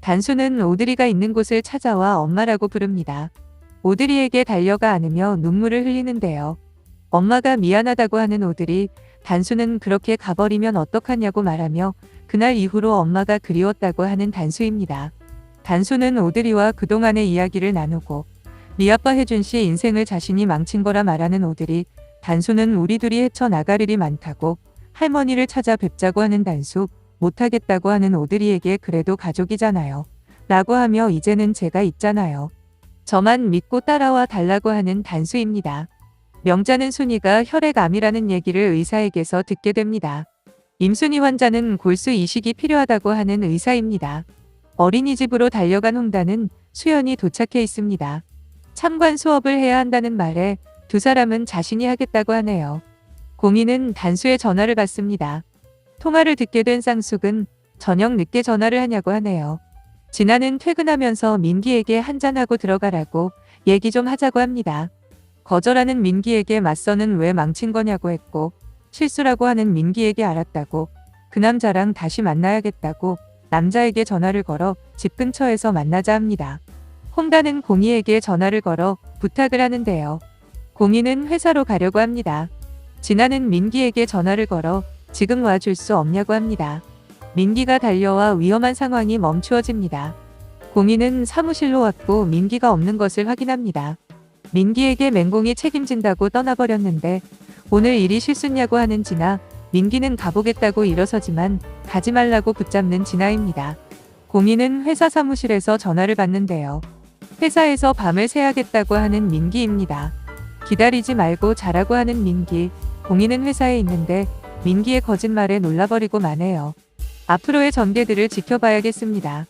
단수는 오드리가 있는 곳을 찾아와 엄마라고 부릅니다. 오드리에게 달려가 안으며 눈물을 흘리는데요. 엄마가 미안하다고 하는 오드리, 단수는 그렇게 가버리면 어떡하냐고 말하며 그날 이후로 엄마가 그리웠다고 하는 단수입니다. 단수는 오드리와 그동안의 이야기를 나누고 미아빠 혜준 씨 인생을 자신이 망친 거라 말하는 오드리, 단수는 우리 둘이 헤쳐나갈 일이 많다고 할머니를 찾아 뵙자고 하는 단수, 못하겠다고 하는 오드리에게 그래도 가족이잖아요. 라고 하며 이제는 제가 있잖아요. 저만 믿고 따라와 달라고 하는 단수입니다. 명자는 순이가 혈액암이라는 얘기를 의사에게서 듣게 됩니다. 임순이 환자는 골수 이식이 필요하다고 하는 의사입니다. 어린이집으로 달려간 홍단은 수연이 도착해 있습니다. 참관 수업을 해야 한다는 말에 두 사람은 자신이 하겠다고 하네요. 공인은 단수의 전화를 받습니다. 통화를 듣게 된 쌍숙은 저녁 늦게 전화를 하냐고 하네요. 진아는 퇴근하면서 민기에게 한잔하고 들어가라고 얘기 좀 하자고 합니다. 거절하는 민기에게 맞서는 왜 망친 거냐고 했고 실수라고 하는 민기에게 알았다고 그 남자랑 다시 만나야겠다고 남자에게 전화를 걸어 집 근처에서 만나자 합니다. 홍단은 공희에게 전화를 걸어 부탁을 하는데요. 공희는 회사로 가려고 합니다. 진아는 민기에게 전화를 걸어 지금 와줄 수 없냐고 합니다. 민기가 달려와 위험한 상황이 멈추어집니다. 공희는 사무실로 왔고 민기가 없는 것을 확인합니다. 민기에게 맹공이 책임진다고 떠나버렸는데 오늘 일이 실수냐고 하는 진아, 민기는 가보겠다고 일어서지만 가지 말라고 붙잡는 진아입니다. 공희는 회사 사무실에서 전화를 받는데요. 회사에서 밤을 새야겠다고 하는 민기입니다. 기다리지 말고 자라고 하는 민기, 공희는 회사에 있는데 민기의 거짓말에 놀라버리고 마네요. 앞으로의 전개들을 지켜봐야겠습니다.